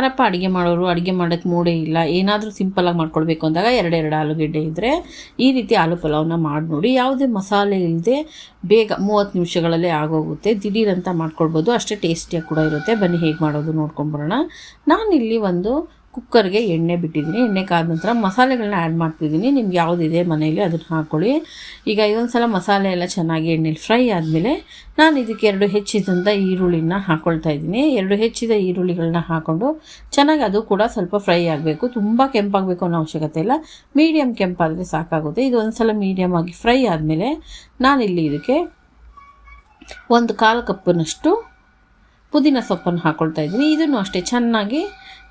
ಯಾರಪ್ಪ ಅಡುಗೆ ಮಾಡೋರು? ಅಡುಗೆ ಮಾಡೋಕ್ಕೆ ಮೂಡೇ ಇಲ್ಲ. ಏನಾದರೂ ಸಿಂಪಲಾಗಿ ಮಾಡ್ಕೊಳ್ಬೇಕು ಅಂದಾಗ ಎರಡೆರಡು ಆಲೂಗೆಡ್ಡೆ ಇದ್ದರೆ ಈ ರೀತಿ ಆಲೂ ಪಲಾವ್ನ ಮಾಡಿ ನೋಡಿ. ಯಾವುದೇ ಮಸಾಲೆ ಇಲ್ಲದೆ ಬೇಗ ಮೂವತ್ತು ನಿಮಿಷಗಳಲ್ಲೇ ಆಗೋಗುತ್ತೆ. ದಿಢೀರಂತ ಮಾಡ್ಕೊಳ್ಬೋದು. ಅಷ್ಟೇ ಟೇಸ್ಟಿಯಾಗಿ ಕೂಡ ಇರುತ್ತೆ. ಬನ್ನಿ ಹೇಗೆ ಮಾಡೋದು ನೋಡ್ಕೊಂಬರೋಣ ನಾನಿಲ್ಲಿ ಒಂದು ಕುಕ್ಕರ್ಗೆ ಎಣ್ಣೆ ಬಿಟ್ಟಿದ್ದೀನಿ. ಎಣ್ಣೆ ಕಾದ ನಂತರ ಮಸಾಲೆಗಳನ್ನ ಆ್ಯಡ್ ಮಾಡ್ತಿದ್ದೀನಿ. ನಿಮ್ಗೆ ಯಾವುದಿದೆ ಮನೆಯಲ್ಲಿ ಅದನ್ನು ಹಾಕ್ಕೊಳ್ಳಿ ಈಗ ಇದೊಂದು ಸಲ ಮಸಾಲೆ ಎಲ್ಲ ಚೆನ್ನಾಗಿ ಎಣ್ಣೆಲಿ ಫ್ರೈ ಆದಮೇಲೆ ನಾನು ಇದಕ್ಕೆ ಎರಡು ಹೆಚ್ಚಿದಂಥ ಈರುಳ್ಳಿನ ಹಾಕ್ಕೊಳ್ತಾ ಇದ್ದೀನಿ. ಎರಡು ಹೆಚ್ಚಿದ ಈರುಳ್ಳಿಗಳನ್ನ ಹಾಕ್ಕೊಂಡು ಚೆನ್ನಾಗಿ ಅದು ಕೂಡ ಸ್ವಲ್ಪ ಫ್ರೈ ಆಗಬೇಕು. ತುಂಬ ಕೆಂಪಾಗಬೇಕು ಅನ್ನೋ ಅವಶ್ಯಕತೆ ಇಲ್ಲ. ಮೀಡಿಯಮ್ ಕೆಂಪಾದರೆ ಸಾಕಾಗುತ್ತೆ. ಇದು ಒಂದು ಸಲ ಮೀಡಿಯಮ್ ಆಗಿ ಫ್ರೈ ಆದಮೇಲೆ ನಾನಿಲ್ಲಿ ಇದಕ್ಕೆ ಒಂದು ಕಾಲು ಕಪ್ಪಿನಷ್ಟು ಪುದೀನ ಸೊಪ್ಪನ್ನು ಹಾಕ್ಕೊಳ್ತಾ ಇದ್ದೀನಿ. ಇದನ್ನು ಅಷ್ಟೇ ಚೆನ್ನಾಗಿ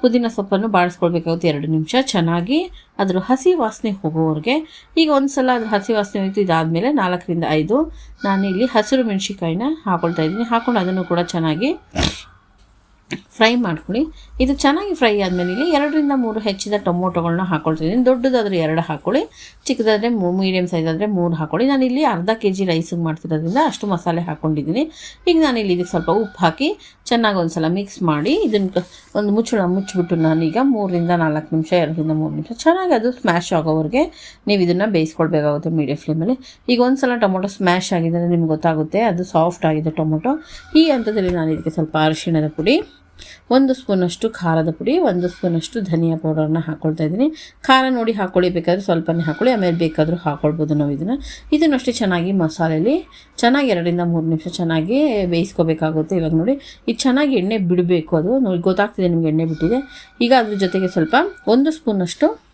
ಪುದೀನ ಸೊಪ್ಪನ್ನು ಬಾಡಿಸ್ಕೊಳ್ಬೇಕಾಗುತ್ತೆ ಎರಡು ನಿಮಿಷ. ಚೆನ್ನಾಗಿ ಅದರ ಹಸಿ ವಾಸನೆ ಹೋಗೋವರೆಗೆ. ಈಗ ಒಂದು ಸಲ ಅದ್ರ ಹಸಿ ವಾಸನೆ ಹೋಯಿತು, ಇದಾದಮೇಲೆ ನಾಲ್ಕರಿಂದ ಐದು. ನಾನಿಲ್ಲಿ ಹಸಿರು ಮೆಣಸಿಕಾಯಿನ ಹಾಕ್ಕೊಳ್ತಾ ಇದ್ದೀನಿ. ಹಾಕ್ಕೊಂಡು ಅದನ್ನು ಕೂಡ ಚೆನ್ನಾಗಿ ಫ್ರೈ ಮಾಡ್ಕೊಳ್ಳಿ. ಇದು ಚೆನ್ನಾಗಿ ಫ್ರೈ ಆದಮೇಲೆ ಇಲ್ಲಿ ಎರಡರಿಂದ ಮೂರು ಹೆಚ್ಚಿದ ಟೊಮೊಟೊಗಳನ್ನ ಹಾಕ್ಕೊಳ್ತಿದ್ದೀನಿ ದೊಡ್ಡದಾದರೆ ಎರಡು ಹಾಕ್ಕೊಳ್ಳಿ ಚಿಕ್ಕದಾದರೆ ಮೀಡಿಯಮ್ ಸೈಜ್ ಆದರೆ ಮೂರು ಹಾಕ್ಕೊಳ್ಳಿ ನಾನು ಇಲ್ಲಿ ಅರ್ಧ ಕೆ ಜಿ ರೈಸಿಗೆ ಮಾಡ್ತಿರೋದ್ರಿಂದ ಅಷ್ಟು ಮಸಾಲೆ ಹಾಕ್ಕೊಂಡಿದ್ದೀನಿ ಈಗ ನಾನು ಇಲ್ಲಿ ಇದಕ್ಕೆ ಸ್ವಲ್ಪ ಉಪ್ಪು ಹಾಕಿ ಚೆನ್ನಾಗಿ ಒಂದು ಸಲ ಮಿಕ್ಸ್ ಮಾಡಿ ಇದನ್ನು ಒಂದು ಮುಚ್ಚಳ ಮುಚ್ಚಿಬಿಟ್ಟು ನಾನೀಗ ಮೂರರಿಂದ ನಾಲ್ಕು ನಿಮಿಷ, ಎರಡರಿಂದ ಮೂರು ನಿಮಿಷ ಚೆನ್ನಾಗಿ ಅದು ಸ್ಮ್ಯಾಶ್ ಆಗೋವರೆಗೆ ನೀವು ಇದನ್ನು ಬೇಯಿಸ್ಕೊಳ್ಬೇಕಾಗುತ್ತೆ ಮೀಡಿಯಮ್ ಫ್ಲೇಮಲ್ಲಿ ಈಗ ಒಂದು ಸಲ ಟೊಮೊಟೊ ಸ್ಮ್ಯಾಶ್ ಆಗಿದ್ದರೆ ನಿಮ್ಗೆ ಗೊತ್ತಾಗುತ್ತೆ ಅದು ಸಾಫ್ಟ್ ಆಗಿದೆ ಟೊಮೊಟೊ. ಈ ಹಂತದಲ್ಲಿ ನಾನು ಇದಕ್ಕೆ ಸ್ವಲ್ಪ ಅರಿಶಿಣದ ಪುಡಿ ಒಂದು ಸ್ಪೂನಷ್ಟು ಖಾರದ ಪುಡಿ, ಒಂದು ಸ್ಪೂನಷ್ಟು ಧನಿಯಾ ಪೌಡರನ್ನ ಹಾಕ್ಕೊಳ್ತಾ ಇದ್ದೀನಿ. ಖಾರ ನೋಡಿ ಹಾಕ್ಕೊಳ್ಳಿ ಬೇಕಾದರೆ ಸ್ವಲ್ಪನೇ ಹಾಕ್ಕೊಳ್ಳಿ ಆಮೇಲೆ ಬೇಕಾದರೂ ಹಾಕ್ಕೊಳ್ಬೋದು ನಾವು ಇದನ್ನು. ಇದನ್ನು ಅಷ್ಟೇ ಚೆನ್ನಾಗಿ ಮಸಾಲೆಯಲ್ಲಿ ಚೆನ್ನಾಗಿ ಎರಡರಿಂದ ಮೂರು ನಿಮಿಷ ಚೆನ್ನಾಗಿ ಬೇಯಿಸ್ಕೋಬೇಕಾಗುತ್ತೆ ಇವಾಗ ನೋಡಿ. ಇದು ಚೆನ್ನಾಗಿ ಎಣ್ಣೆ ಬಿಡಬೇಕು ಅದು. ನೋಡಿ, ಗೊತ್ತಾಗ್ತಿದೆ ನಿಮಗೆ ಎಣ್ಣೆ ಬಿಟ್ಟಿದೆ. ಈಗ ಅದ್ರ ಜೊತೆಗೆ ಸ್ವಲ್ಪ ಒಂದು ಸ್ಪೂನಷ್ಟು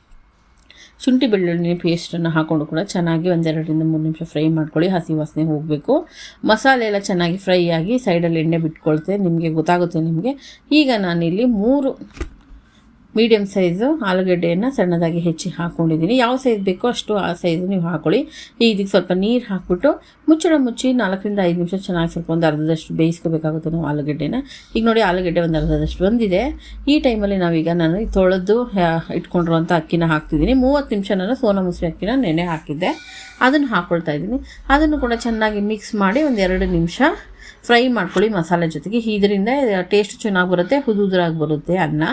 ಶುಂಠಿ ಬೆಳ್ಳುಳ್ಳಿ ಪೇಸ್ಟನ್ನು ಹಾಕ್ಕೊಂಡು ಕೂಡ ಚೆನ್ನಾಗಿ ಒಂದೆರಡರಿಂದ ಮೂರು ನಿಮಿಷ ಫ್ರೈ ಮಾಡ್ಕೊಳ್ಳಿ. ಹಸಿ ವಾಸನೆ ಹೋಗಬೇಕು. ಮಸಾಲೆ ಎಲ್ಲ ಚೆನ್ನಾಗಿ ಫ್ರೈ ಆಗಿ ಸೈಡಲ್ಲಿ ಎಣ್ಣೆ ಬಿಟ್ಕೊಳ್ತೆ. ನಿಮಗೆ ಗೊತ್ತಾಗುತ್ತೆ ನಿಮಗೆ. ಈಗ ನಾನಿಲ್ಲಿ ಮೂರು ಮೀಡಿಯಮ್ ಸೈಜು ಆಲೂಗಡ್ಡೆಯನ್ನು ಸಣ್ಣದಾಗಿ ಹೆಚ್ಚಿ ಹಾಕ್ಕೊಂಡಿದ್ದೀನಿ ಯಾವ ಸೈಜ್ ಬೇಕೋ ಅಷ್ಟು ಆ ಸೈಜು ನೀವು ಹಾಕ್ಕೊಳ್ಳಿ ಈಗ ಇದಕ್ಕೆ ಸ್ವಲ್ಪ ನೀರು ಹಾಕ್ಬಿಟ್ಟು ಮುಚ್ಚಳ ಮುಚ್ಚಿ ನಾಲ್ಕರಿಂದ ಐದು ನಿಮಿಷ ಚೆನ್ನಾಗಿ ಸ್ವಲ್ಪ ಒಂದು ಅರ್ಧದಷ್ಟು ಬೇಯಿಸ್ಕೋಬೇಕಾಗುತ್ತೆ ನಾವು ಆಲೂಗಡ್ಡೆನ. ಈಗ ನೋಡಿ ಆಲೂಗಡ್ಡೆ ಒಂದು ಅರ್ಧದಷ್ಟು ಬಂದಿದೆ. ಈ ಟೈಮಲ್ಲಿ ನಾವೀಗ ನಾನು ತೊಳೆದು ಇಟ್ಕೊಂಡಿರುವಂಥ ಅಕ್ಕಿನ ಹಾಕ್ತಿದ್ದೀನಿ. ಮೂವತ್ತು ನಿಮಿಷ ನಾನು ಸೋನಾ ಮುಸ್ರಿ ಅಕ್ಕಿನ ನೆನೆ ಹಾಕಿದ್ದೆ. ಅದನ್ನು ಹಾಕ್ಕೊಳ್ತಾ ಇದ್ದೀನಿ. ಅದನ್ನು ಕೂಡ ಚೆನ್ನಾಗಿ ಮಿಕ್ಸ್ ಮಾಡಿ ಒಂದು ಎರಡು ನಿಮಿಷ ಫ್ರೈ ಮಾಡ್ಕೊಳ್ಳಿ ಮಸಾಲೆ ಜೊತೆಗೆ. ಇದರಿಂದ ಟೇಸ್ಟ್ ಚೆನ್ನಾಗಿ ಬರುತ್ತೆ, ಹುದುದ್ರಾಗಿ ಬರುತ್ತೆ ಅನ್ನ.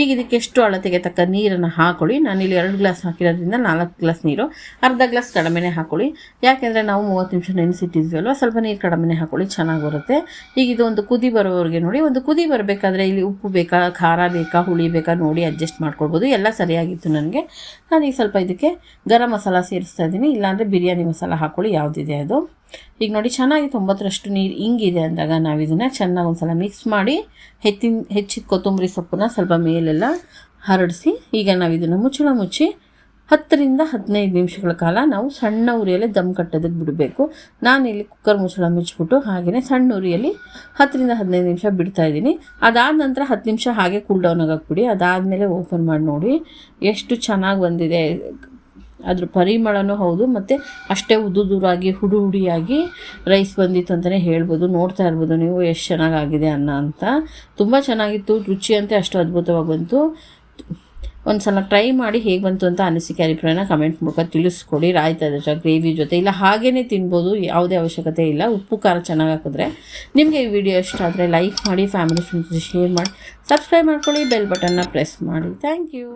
ಈಗ ಇದಕ್ಕೆ ಎಷ್ಟು ಅಳತೆಗೆ ತಕ್ಕ ನೀರನ್ನು ಹಾಕೊಳ್ಳಿ. ನಾನಿಲ್ಲಿ ಎರಡು ಗ್ಲಾಸ್ ಹಾಕಿರೋದ್ರಿಂದ ನಾಲ್ಕು ಗ್ಲಾಸ್ ನೀರು. ಅರ್ಧ ಗ್ಲಾಸ್ ಕಡಿಮೆನೇ ಹಾಕೊಳ್ಳಿ. ಯಾಕೆಂದರೆ ನಾವು ಮೂವತ್ತು ನಿಮಿಷ ನೆನೆಸಿಟ್ಟಿದ್ವಿ ಅಲ್ವಾ ಸ್ವಲ್ಪ ನೀರು ಕಡಿಮೆನೇ ಹಾಕೊಳ್ಳಿ, ಚೆನ್ನಾಗಿ ಬರುತ್ತೆ. ಈಗ ಇದು ಒಂದು ಕುದಿ ಬರೋವರೆಗೆ ನೋಡಿ, ಒಂದು ಕುದಿ ಬರಬೇಕಾದ್ರೆ ಇಲ್ಲಿ ಉಪ್ಪು ಬೇಕಾ, ಖಾರ ಬೇಕಾ, ಹುಳಿ ಬೇಕಾ ನೋಡಿ ಅಡ್ಜಸ್ಟ್ ಮಾಡ್ಕೊಳ್ಬೋದು. ಎಲ್ಲ ಸರಿಯಾಗಿತ್ತು ನನಗೆ. ನಾನೀಗ ಸ್ವಲ್ಪ ಇದಕ್ಕೆ ಗರಂ ಮಸಾಲ ಸೇರಿಸ್ತಾ ಇದ್ದೀನಿ. ಇಲ್ಲಾಂದರೆ ಬಿರಿಯಾನಿ ಮಸಾಲ ಹಾಕೊಳ್ಳಿ, ಯಾವುದಿದೆ ಅದು. ಈಗ ನೋಡಿ ಚೆನ್ನಾಗಿ ತೊಂಬತ್ತರಷ್ಟು ನೀರು ಹಿಂಗಿದೆ ಅಂದಾಗ ನಾವು ಇದನ್ನು ಚೆನ್ನಾಗಿ ಒಂದು ಸಲ ಮಿಕ್ಸ್ ಮಾಡಿ ಹೆಚ್ಚಿನ, ಹೆಚ್ಚಿದ ಕೊತ್ತಂಬರಿ ಸೊಪ್ಪನ್ನ ಸ್ವಲ್ಪ ಮೇಲೆಲ್ಲ ಹರಡಿಸಿ ಈಗ ನಾವು ಇದನ್ನು ಮುಚ್ಚಳ ಮುಚ್ಚಿ ಹತ್ತರಿಂದ ಹದಿನೈದು ನಿಮಿಷಗಳ ಕಾಲ ನಾವು ಸಣ್ಣ ಉರಿಯಲ್ಲಿ ದಮ್ ಕಟ್ಟೋದಕ್ಕೆ ಬಿಡಬೇಕು. ನಾನು ಇಲ್ಲಿ ಕುಕ್ಕರ್ ಮುಚ್ಚಳ ಮುಚ್ಚಿಬಿಟ್ಟು ಹಾಗೆಯೇ ಸಣ್ಣ ಉರಿಯಲ್ಲಿ ಹತ್ತರಿಂದ ಹದಿನೈದು ನಿಮಿಷ ಬಿಡ್ತಾ ಇದ್ದೀನಿ. ಅದಾದ ನಂತರ ಹತ್ತು ನಿಮಿಷ ಹಾಗೆ ಕೂಲ್ ಡೌನ್ ಆಗಾಕ್ಬಿಡಿ ಅದಾದಮೇಲೆ ಓಪನ್ ಮಾಡಿ ನೋಡಿ ಎಷ್ಟು ಚೆನ್ನಾಗಿ ಬಂದಿದೆ. ಅದ್ರ ಪರಿಮಳನೂ ಹೌದು, ಮತ್ತು ಅಷ್ಟೇ ಉದುದುರಾಗಿ ಹುಡು ಹುಡಿಯಾಗಿ ರೈಸ್ ಬಂದಿತ್ತು ಅಂತಲೇ ಹೇಳ್ಬೋದು. ನೋಡ್ತಾ ಇರ್ಬೋದು ನೀವು, ಎಷ್ಟು ಚೆನ್ನಾಗಾಗಿದೆ ಅನ್ನ ಅಂತ. ತುಂಬ ಚೆನ್ನಾಗಿತ್ತು, ರುಚಿ ಅಂತ ಅಷ್ಟು ಅದ್ಭುತವಾಗಿ ಬಂತು. ಒಂದು ಸಲ ಟ್ರೈ ಮಾಡಿ ಹೇಗೆ ಬಂತು ಅಂತ ಅನಿಸಿಕೆ ಅಭಿಪ್ರಾಯನ ಕಮೆಂಟ್ ಮೂಲಕ ತಿಳಿಸ್ಕೊಡಿ. ರಾಯ್ತಾ ಜೊತೆ ಗ್ರೇವಿ ಜೊತೆ. ಇಲ್ಲ ಹಾಗೇ ತಿನ್ಬೋದು, ಯಾವುದೇ ಅವಶ್ಯಕತೆ ಇಲ್ಲ. ಉಪ್ಪು, ಖಾರ ಚೆನ್ನಾಗಿ ಹಾಕಿದ್ರೆ ನಿಮಗೆ ಈ ವಿಡಿಯೋ ಇಷ್ಟ ಆದರೆ ಲೈಕ್ ಮಾಡಿ ಫ್ಯಾಮಿಲಿ ಫ್ರೆಂಡ್ಸ್ ಶೇರ್ ಮಾಡಿ ಸಬ್ಸ್ಕ್ರೈಬ್ ಮಾಡ್ಕೊಳ್ಳಿ ಬೆಲ್ ಬಟನ್ನ ಪ್ರೆಸ್ ಮಾಡಿ. Thank you